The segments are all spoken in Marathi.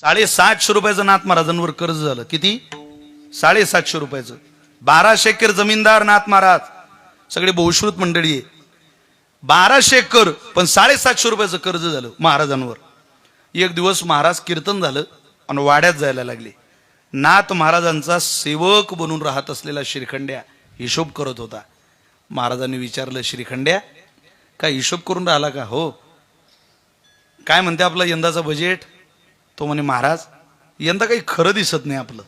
साडेसातशे रुपयाचं नाथ महाराजांवर कर्ज झालं. किती? साडेसातशे रुपयाचं. बाराशे एकर जमीनदार नाथ महाराज. सगळे बहुश्रुत मंडळी आहे. बाराशे एकर पण साडेसातशे रुपयाचं कर्ज झालं महाराजांवर. एक दिवस महाराज कीर्तन झालं आणि वाड्यात जायला लागले. नाथ महाराजांचा सेवक बनून राहत असलेला श्रीखंड्या हिशोब करत होता. महाराजांनी विचारलं श्रीखंड्या काय हिशोब करून राहिला का? हो. काय म्हणते आपलं यंदाचा बजेट तो म्हणे महाराज यंदा काही खरं दिसत नाही आपलं.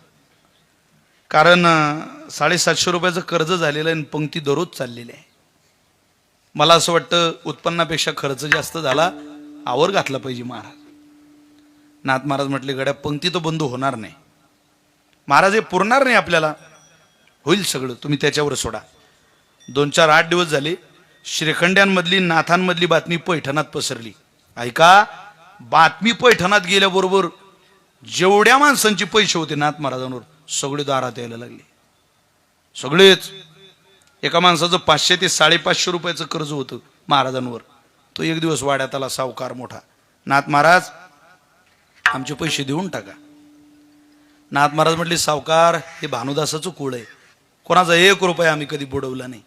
कारण साडेसातशे रुपयाचं कर्ज झालेलं आहे आणि पंक्ती दररोज चाललेली आहे. मला असं वाटतं उत्पन्नापेक्षा खर्च जास्त झाला आवर घातला पाहिजे महाराज. नाथ महाराज म्हटले गड्या पंक्ती तर बंद होणार नाही. महाराज हे पुरणार नाही आपल्याला. होईल सगळं. तुम्ही त्याच्यावर सोडा. दोन चार आठ दिवस झाले श्रीखंड्यांमधली नाथांमधली बातमी पैठणात पसरली. ऐका बातमी पैठणात गेल्याबरोबर जेवढ्या माणसांची पैसे होते नाथ महाराजांवर सगळे दारात यायला लागले. सगळेच. एका माणसाचं पाचशे ते साडेपाचशे रुपयाचं कर्ज होतं महाराजांवर. तो एक दिवस वाड्यात आला सावकार मोठा. नाथ महाराज आमचे पैसे देऊन टाका. नाथ महाराज म्हटले सावकार हे भानुदासाचं कुळ आहे. कोणाचा एक रुपया आम्ही कधी बुडवला नाही.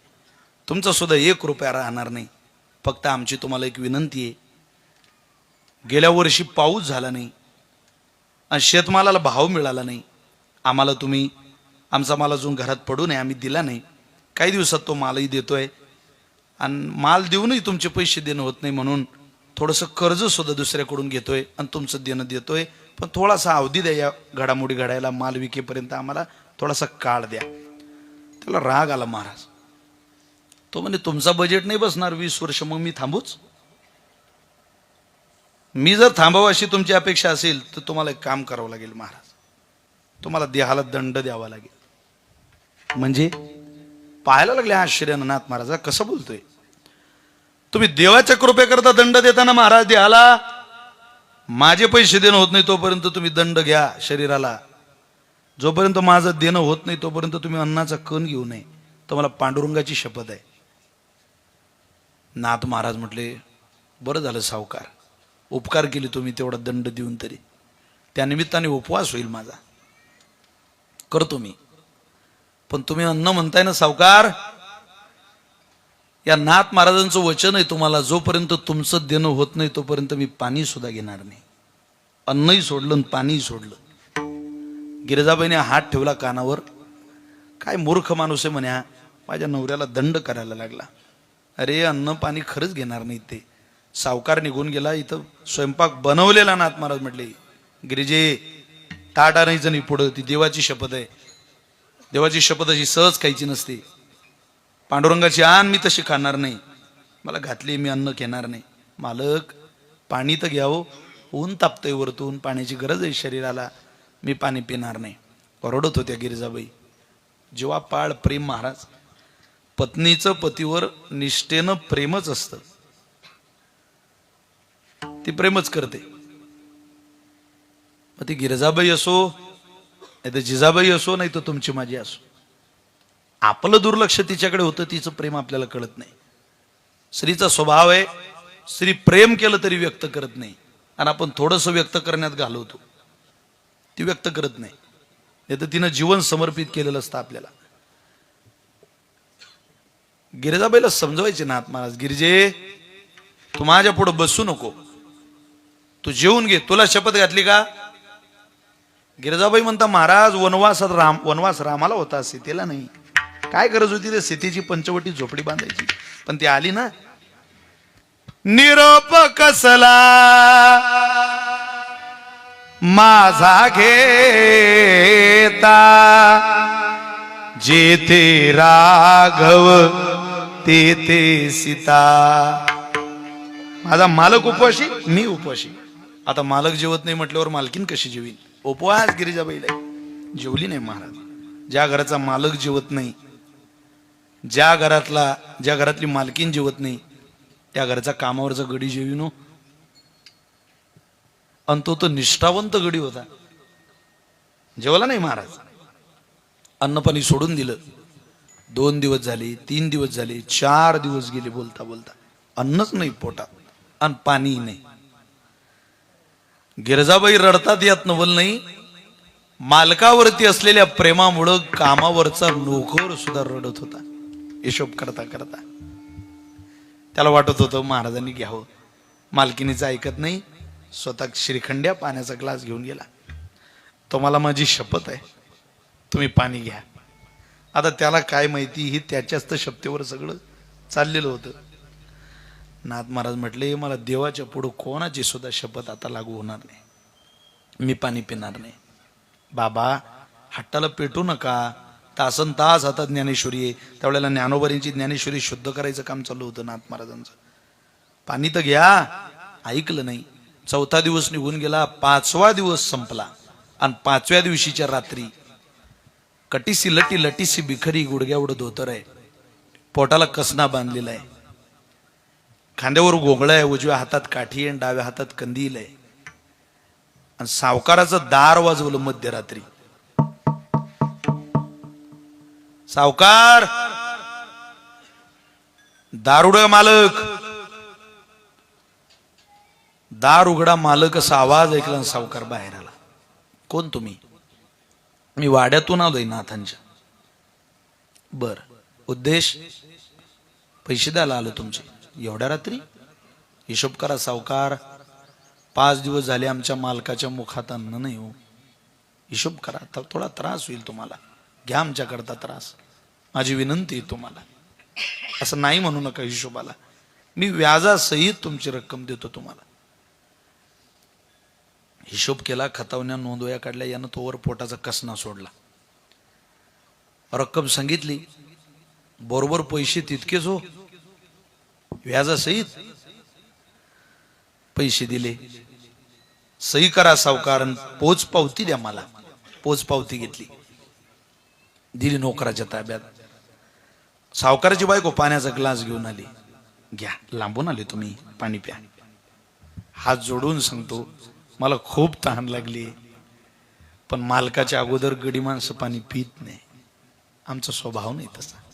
तुमचा सुद्धा एक रुपया राहणार नाही. फक्त आमची तुम्हाला एक विनंती आहे. गेल्या वर्षी पाऊस झाला नाही. आणि शेतमालाला भाव मिळाला नाही. आम्हाला तुम्ही आमचा माल अजून घरात पडू नये आम्ही दिला नाही. काही दिवसात तो मालही देतोय. आणि माल देऊनही तुमचे पैसे देणं होत नाही म्हणून थोडंसं कर्ज सुद्धा दुसऱ्याकडून घेतोय आणि तुमचं देणं देतोय. पण थोडासा अवधी द्या या घडामोडी घडायला माल विकेपर्यंत आम्हाला थोडासा काळ द्या. त्याला राग आला महाराज. तो म्हणे तुमचा बजेट नाही बसणार वीस वर्ष मग मी थांबूच. मी जर थांबावं अशी तुमची अपेक्षा असेल तर तुम्हाला एक काम करावं लागेल महाराज. तुम्हाला देहाला दंड द्यावा लागेल. म्हणजे? पाहायला लागले आश्चर्यानं नाथ महाराज कसं बोलतोय? तुम्ही देवाच्या कृपेकरता दंड देताना महाराज देहाला माझे पैसे देणं होत नाही तोपर्यंत तुम्ही दंड घ्या शरीराला. जोपर्यंत माझं देणं होत नाही तोपर्यंत तुम्ही अन्नाचा कण घेऊ नये. तुम्हाला पांडुरंगाची शपथ आहे. नाथ महाराज म्हटले बरं झालं सावकार. उपकार केले तुम्ही तेवढा दंड देऊन तरी. त्यानिमित्ताने उपवास होईल माझा. करतो मी. पण तुम्ही अन्न म्हणताय ना सावकार या नाथ महाराजांचं वचन आहे तुम्हाला. जोपर्यंत तुमचं देणं होत नाही तोपर्यंत मी पाणी सुद्धा घेणार नाही. अन्नही सोडलं आणि पाणीही सोडलं. गिरजाबाईने हात ठेवला कानावर. काय मूर्ख माणूस आहे म्हणे हा. माझ्या नवऱ्याला दंड करायला लागला. अरे अन्न पाणी खरंच घेणार नाही ते. सावकार निघून गेला इथं स्वयंपाक बनवलेला नाथ महाराज म्हटले गिरिजे ताट नाही जणी पुढं ती देवाची शपथ आहे. देवाची शपथ अशी सहज खायची नसते. पांडुरंगाची आण मी तशी खाणार नाही. मला घातली मी अन्न घेणार नाही. मालक पाणी तर घ्यावं. ऊन तापतंय वरतून पाण्याची गरज आहे शरीराला. मी पाणी पिणार नाही. परवडत होत्या गिरिजाबाई. जेव्हा पाळ प्रेम महाराज पत्नीचं पतीवर निष्ठेनं प्रेमच असतं. ती प्रेमच करते. मग ती गिरजाबाई असो नाही तर जिजाबाई असो नाही तर तुमची माझी असो. आपलं दुर्लक्ष तिच्याकडे होतं तिचं प्रेम आपल्याला कळत नाही. स्त्रीचा स्वभाव आहे स्त्री प्रेम केलं तरी व्यक्त करत नाही. आणि आपण थोडंसं व्यक्त करण्यात घालवतो. ती व्यक्त करत नाही. नाही तर तिनं जीवन समर्पित केलेलं असतं आपल्याला. गिरजाबाईला समजवायचे नाथ महाराज गिरिजे तू माझ्या पुढे बसू नको. तू जेवून घे. तुला शपथ घातली का? गिरजाबाई म्हणता महाराज वनवासात राम वनवास रामाला होता. सीतेला नाही. काय गरज होती रे सीतेची पंचवटी झोपडी बांधायची? पण ती आली ना. निरोप कसला? माझा घेता. जेथे राघव तेथे सीता. माझा मालक उपवाशी मी उपवाशी आता मालक जेवत नाही म्हटल्यावर मालकीन कशी जेवीन? उपवास गिरिजाबाईला जेवली नाही महाराज. ज्या घराचा मालक जेवत नाही ज्या घरातला ज्या घरातली मालकीन जेवत नाही त्या घराचा कामावरचा गडी जेवीनो हो. आणि तो तो निष्ठावंत गडी होता. जेवला नाही महाराज. अन्नपाणी सोडून दिलं. दोन दिवस झाले तीन दिवस झाले चार दिवस गेले बोलता बोलता. अन्नच नाही पोटात. आणि पाणी नाही. गिरजाबाई रडतात यात नवल नाही. मालकावरती असलेल्या प्रेमामुळं कामावरचा नोकर सुद्धा रडत होता. हिशोब करता करता. त्याला वाटत होतं महाराजांनी घ्यावं. मालकिनीचं ऐकत नाही. स्वतः श्रीखंड्या पाण्याचा ग्लास घेऊन गेला. तुम्हाला माझी शपथ आहे. तुम्ही पाणी घ्या. आता त्याला काय माहिती ही त्याच्याच तर शपथेवर सगळं चाललेलं होतं. नाथ महाराज म्हटले मला देवाच्या पुढं कोणाची सुद्धा शपथ आता लागू होणार नाही. मी पाणी पिणार नाही. बाबा हट्टाला पेटू नका. तासन तास आता ज्ञानेश्वरी आहे. त्यावेळेला ज्ञानोबरींची ज्ञानेश्वरी शुद्ध करायचं काम चालू होतं नाथ महाराजांचं. पाणी तर घ्या. ऐकलं नाही. चौथा दिवस निघून गेला. पाचवा दिवस संपला. आणि पाचव्या दिवशीच्या रात्री कटीसी लटी लटीसी बिखरी गुडघ्यावढं धोतर आहे. पोटाला कसना बांधलेला आहे. खांद्यावर गोगळा आहे उजव्या हातात काठी आहे आणि डाव्या हातात कंदील आहे. आणि सावकाराचं दार वाजवलं मध्यरात्री. सावकार! दारुड मालक! दार उघडा मालक असा आवाज ऐकला आणि सावकार बाहेर आला. कोण तुम्ही? मी वाड्यातून आलोय नाथांच्या. बर उद्देश? पैसे द्यायला आलो तुमचे. एवढ्या रात्री? हिशोब करा सावकार. पाच दिवस झाले आमच्या मालकाच्या मुखात अन्न नाही हो. हिशोब करा तर थोडा त्रास होईल तुम्हाला. घ्या आमच्याकरता त्रास. माझी विनंती आहे तुम्हाला. असं नाही म्हणू नका हिशोबाला. मी व्याजासहित तुमची रक्कम देतो तुम्हाला. हिशोब केला खतावण्या नोंदवया काढल्या यानं तोवर पोटाचा कसना सोडला. रक्कम सांगितली. बरोबर पैसे तितकेच हो. व्याजासहित पैसे दिले. सही करा सावकार. पोच पावती द्या मला. पोच पावती घेतली. दिली नोकराच्या ताब्यात. सावकाराची बायको पाण्याचा ग्लास घेऊन आली. घ्या लांबून आले तुम्ही पाणी प्या. हात जोडून सांगतो मला खूप तहान लागली. पण मालकाच्या अगोदर गडी माणसं पाणी पित नाही. आमचा स्वभाव नाही तसा.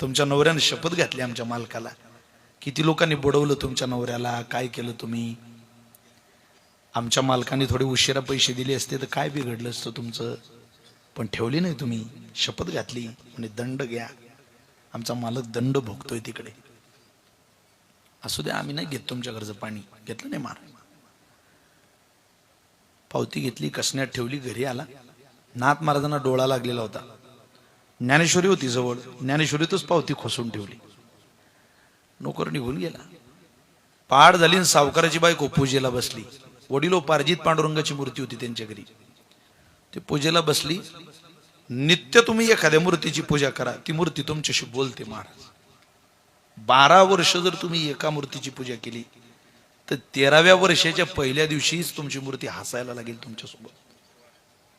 तुमच्या नवऱ्याने शपथ घातली आमच्या मालकाला. किती लोकांनी बुडवलं तुमच्या नवऱ्याला काय केलं तुम्ही? आमच्या मालकाने थोडे उशिरा पैसे दिले असते तर काय बिघडलं असतं तुमचं? पण ठेवली नाही तुम्ही. शपथ घातली. म्हणजे दंड घ्या. आमचा मालक दंड भोगतोय तिकडे. असू द्या आम्ही नाही घेत तुमच्या घरचं पाणी. घेतलं नाही मार. पावती घेतली कसण्यात ठेवली घरी आला. नाथ महाराजांना डोळा लागलेला होता. ज्ञानेश्वरी होती जवळ. ज्ञानेश्वरीतच पावती खोसून ठेवली. नोकर निघून गेला. पहाड झाली आणि सावकाराची बायको पूजेला बसली. वडिलो पारजित पांडुरंगाची मूर्ती होती त्यांच्या घरी. ती पूजेला बसली. नित्य तुम्ही एखाद्या मूर्तीची पूजा करा. ती मूर्ती तुमच्याशी बोलते महाराज. बारा वर्ष जर तुम्ही एका मूर्तीची पूजा केली तर तेराव्या वर्षाच्या पहिल्या दिवशीच तुमची मूर्ती हसायला लागेल तुमच्यासोबत.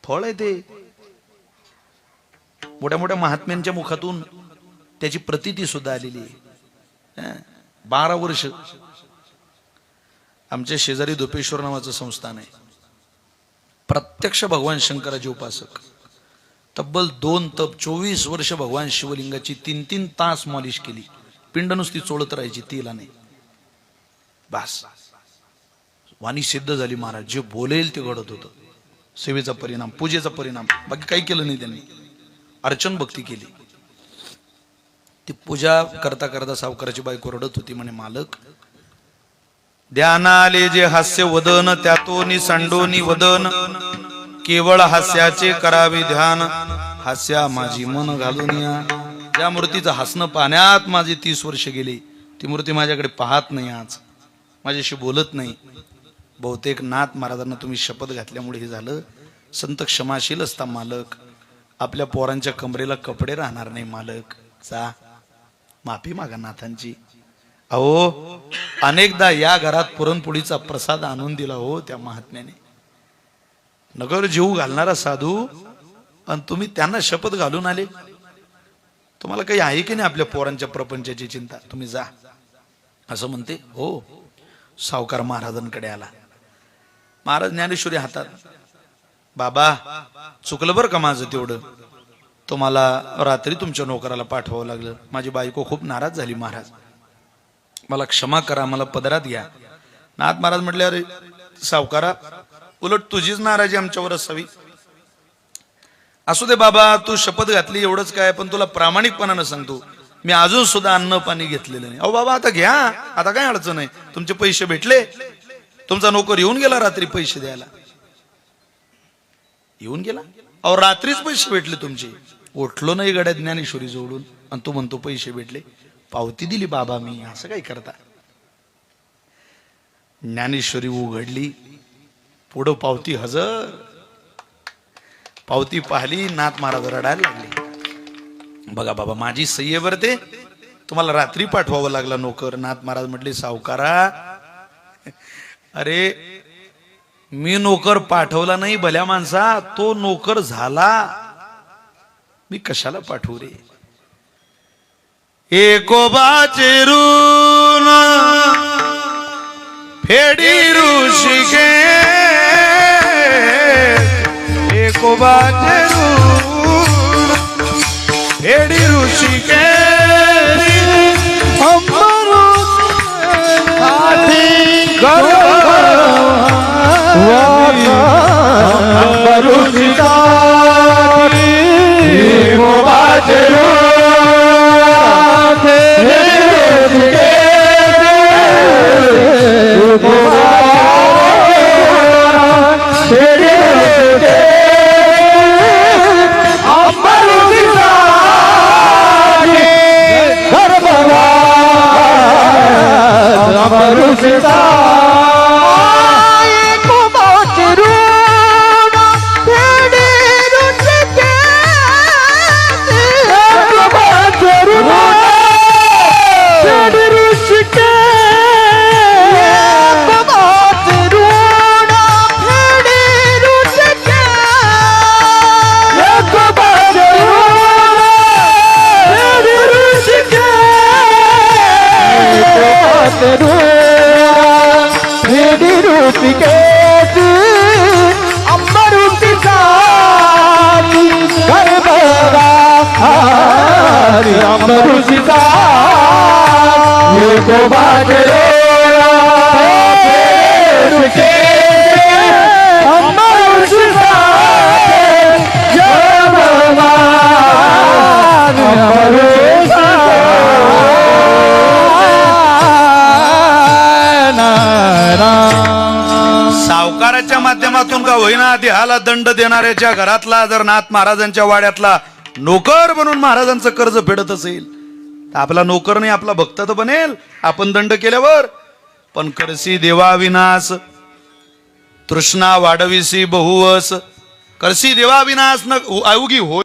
फळ आहे ते. मोठ्या मोठ्या महात्म्यांच्या मुखातून त्याची प्रतिती सुद्धा आलेली आहे. बारा वर्ष. आमच्या शेजारी धोपेश्वर नावाचं संस्थान आहे. प्रत्यक्ष भगवान शंकराचे उपासक. तब्बल दोन तप चोवीस वर्ष भगवान शिवलिंगाची तीन तीन तास मॉलिश केली. पिंड नुसती चोळत राहायची तिला नाही. बास. वाणी सिद्ध झाली महाराज. जे बोलेल ते घडत होतं. सेवेचा परिणाम पूजेचा परिणाम. बाकी काही केलं नाही त्यांनी. अर्चन भक्ती केली. ती पूजा करता करता सावकाराची बायको रडत होती म्हणे मालक ध्यानाले जे हास्य वदन त्यातोनी सांडोनी वदन केवळ हास्याचे करावे ध्यान हास्या माझी मन घालून या. त्या मूर्तीचं हसणं पाण्यात माझी तीस वर्ष गेली ती मूर्ती माझ्याकडे पाहत नाही आज माझ्याशी बोलत नाही. बहुतेक नाथ महाराजांना तुम्ही शपथ घातल्यामुळे हे झालं. संत क्षमाशील असता मालक. आपल्या पोरांच्या कमरेला कपडे राहणार नाही मालक. जा. माफी मागा नाथांची. अहो अनेकदा या घरात पुरणपोळीचा प्रसाद आणून दिला हो त्या महात्म्याने. नगर जीव घालणारा साधू आणि तुम्ही त्यांना शपथ घालून आले. तुम्हाला काही आहे की नाही आपल्या पोरांच्या प्रपंचाची चिंता? तुम्ही जा. असं म्हणते. हो. सावकार महाराजांकडे आला. महाराज ज्ञानेश्वरी हातात बाबा चुकलं बरं का माझं तेवढं? तुम्हाला रात्री तुमच्या नोकराला पाठवावं लागलं. माझी बायको खूप नाराज झाली महाराज. मला क्षमा करा मला पदरात घ्या. नाथ महाराज म्हटले अरे सावकारा उलट तुझीच नाराजी आमच्यावर असावी. असू दे बाबा तू शपथ घातली एवढंच काय पण तुला प्रामाणिकपणानं सांगतो मी अजून सुद्धा अन्न पाणी घेतलेलं नाही. अहो बाबा आता घ्या आता काय अडचण आहे? तुमचे पैसे भेटले? तुमचा नोकर येऊन गेला रात्री पैसे द्यायला. येऊन गेला? अहो रात्रीच पैसे भेटले तुमचे. उठलो नाही गड्या ज्ञानेश्वरी जोडून आणि तू म्हणतो पैसे भेटले. पावती दिली बाबा मी असं काय करता? ज्ञानेश्वरी उघडली. पुढं पावती हजर. पावती पाहिली नाथ महाराज रडायला लागले. बघा बाबा माझी सही ते. तुम्हाला रात्री पाठवावं लागला नोकर. नाथ महाराज म्हटले सावकारा. अरे मी नोकर पाठवला नाही भल्या माणसा तो नोकर झाला. मी कशाला पाठवू रे? एकोबाचे चेरून फेडी ऋषिके एकोबा चेरून फेडी ऋषिके વરુષિતા सावकाराच्या माध्यमातून का होईना देहाला दंड देणाऱ्याच्या घरातला जर नाथ महाराजांच्या वाड्यातला नोकर बनून महाराजांचं कर्ज फेडत असेल. तर आपला नोकर नाही आपला भक्त तर बनेल. आपण दंड केल्यावर. पण करसी देवा विनाश तृष्णा वाढविसी बहुवस. करसी देवा विनाश न अवघी हो